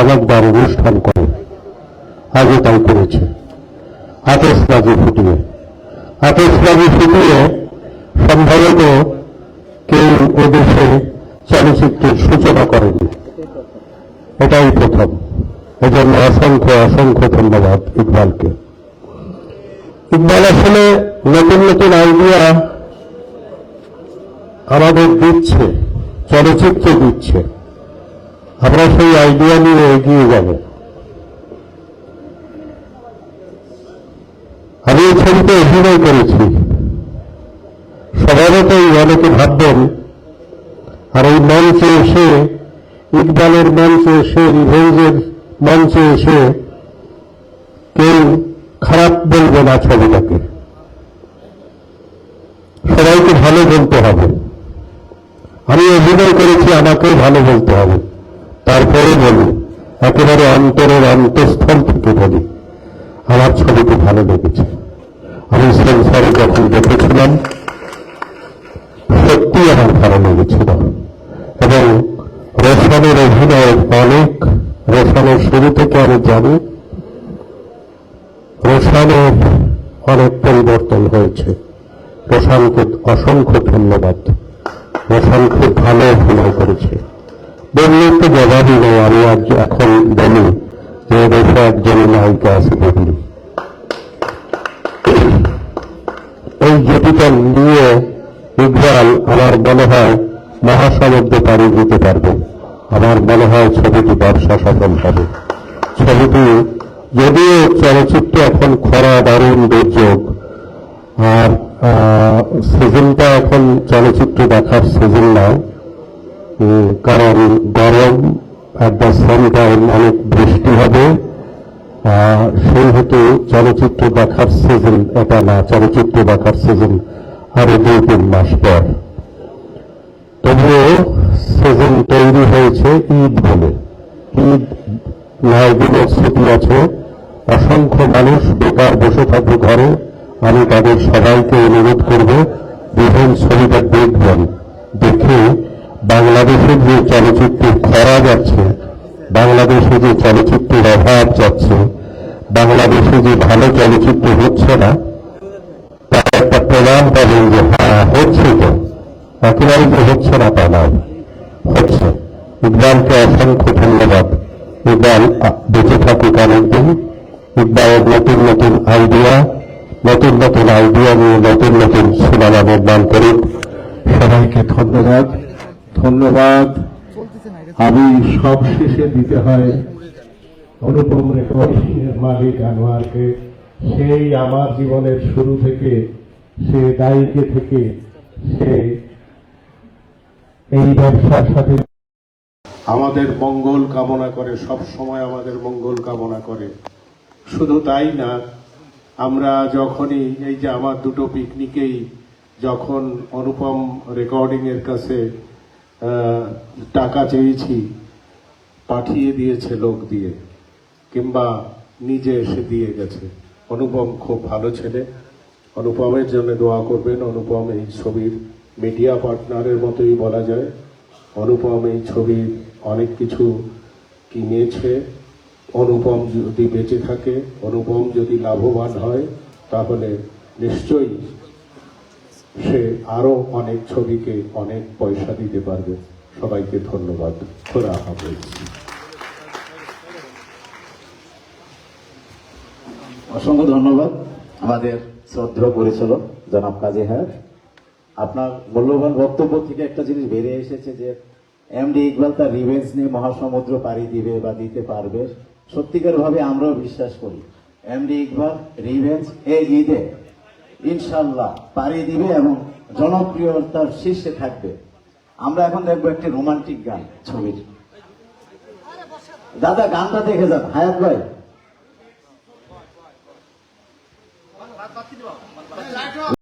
চমকদার অনুষ্ঠান করে। আগে তাই করেছে। আতসবাজি ফুটিয়ে। আতসবাজি ফুটিয়ে সম্ভবত কেউ এদেশে চলচ্চিত্রের সূচনা করেনি। এটাই প্রথম। এজন্য অসংখ্য অসংখ্য ধন্যবাদ ইকবালকে। ইকবাল আসলে নতুন নতুন আইডিয়া আমাদের দিচ্ছে, চলচ্চিত্র দিচ্ছে। আমরা সেই আইডিয়া নিয়ে এগিয়ে যাব। আমি এই ছবিতে অভিনয় করেছি। স্বভাবতই অনেকে ভাববেন, আর এই মঞ্চে এসে, ইকবালের মঞ্চে এসে, রিভেঞ্জের মঞ্চে এসে কেউ খারাপ বলবে না ছবিটাকে। সবাইকে ভালো বলতে হবে। আমি অভিনয় করেছি, আমাকেও ভালো বলতে হবে। তারপরে বলি, একেবারে অন্তরের অন্তঃস্থল থেকে বলি, আমার ছবিটি ভালো লেগেছে। আমি সেন্সারে যখন দেখেছিলাম, সত্যি আমার ভালো লেগেছিল। এবং রোশনের অভিনয় অনেক রোশনের শুরু থেকে আমি জানি, রোশনের অনেক পরিবর্তন হয়েছে। রোশানকে অসংখ্য ধন্যবাদ। রোশান খুব ভালো অভিনয় করেছে। বললে তো জবাবই নেই আমি আজ এখন বলি যে দেশে একজন নায়িকা আছে বুবলি এই জুটিটা নিয়ে ইকবাল আমার মনে হয় মহাসমুদ্রে পাড়ি দিতে পারবে। আমার মনে হয় ছবিটি ব্যবসা সফল হবে। ছবিটি যদিও চলচ্চিত্র এখন খরা দারুণ দুর্যোগ আর সিজনটা এখন চলচ্চিত্র দেখার সিজন না উম, কারণ গরম অনেক বৃষ্টি হবে। সেই হেতু চলচ্চিত্র দেখার সিজন এটা না, চলচ্চিত্র দেখার সিজন আরও দুই, তিন মাস পর। তবুও সিজন তৈরি হয়েছে ঈদ বলে। ঈদ নয় দিনের ছুটি আছে। অসংখ্য মানুষ বেকার বসে থাকবে ঘরে। আমি তাদের সবাইকে অনুরোধ করব বিভিন্ন ছবিটা দেখবেন। দেখে বাংলাদেশের যে চলচ্চিত্র খরা যাচ্ছে, বাংলাদেশে যে চলচ্চিত্রের অভাব যাচ্ছে, বাংলাদেশে যে ভালো চলচ্চিত্র হচ্ছে না, তার একটা প্রমাণ পাবেন যে হ্যাঁ হচ্ছে তো। একেবারে যে হচ্ছে না তা নয়, হচ্ছে। ইকবালকে অসংখ্য ধন্যবাদ। ইকবাল বেঁচে থাকুক অনেকদিন ইকবালের নতুন নতুন আইডিয়া নতুন নতুন আইডিয়া নিয়ে নতুন নতুন সিনেমা নির্মাণ করুক। সবাইকে ধন্যবাদ। ধন্যবাদ। আমি সব শেষে দিতে হয় অনুপম রেকর্ডিংয়ের মালিক আনোয়ারকে। সেই আমার জীবনের শুরু থেকে সে দায়িকে থেকে সে এই ব্যবসার সাথে আমাদের মঙ্গল কামনা করে সব সময় আমাদের মঙ্গল কামনা করে। শুধু তাই না আমরা যখনই এই যে আমার দুটো পিকনিকেই যখন অনুপম রেকর্ডিং এর কাছে টাকা চেয়েছি, পাঠিয়ে দিয়েছে লোক দিয়ে, কিংবা নিজে এসে দিয়ে গেছে। অনুপম খুব ভালো ছেলে। অনুপমের জন্য দোয়া করবেন, অনুপম এই ছবির মিডিয়া পার্টনারের মতোই বলা যায়। অনুপম এই ছবির অনেক কিছু কিনেছে। অনুপম যদি বেঁচে থাকে, অনুপম যদি লাভবান হয়, তাহলে নিশ্চয়ই সে আরও অনেক ছবিকে, অনেক পয়সা দিতে পারবে। সবাইকে ধন্যবাদ। খোদা হাফেজ। অসংখ্য ধন্যবাদ আমাদের শ্রদ্ধেয় পরিচালক, জনাব কাজী হায়াত। আপনার মূল্যবান বক্তব্য থেকে একটা জিনিস বেরিয়ে এসেছে যে, এমডি ইকবাল তার রিভেন্স নিয়ে মহাসমুদ্র পাড়ি দিবে বা দিতে পারবে। সত্যিকার ভাবে আমরাও বিশ্বাস করি। এমডি ইকবাল রিভেন্স এই ঈদে ইনশাল্লাহ পাড়ি দিবে এবং জনপ্রিয়তার শীর্ষে থাকবে। আমরা এখন দেখব একটি রোমান্টিক গান ছবির। দাদা, গানটা দেখে যান, হায়াত ভাই।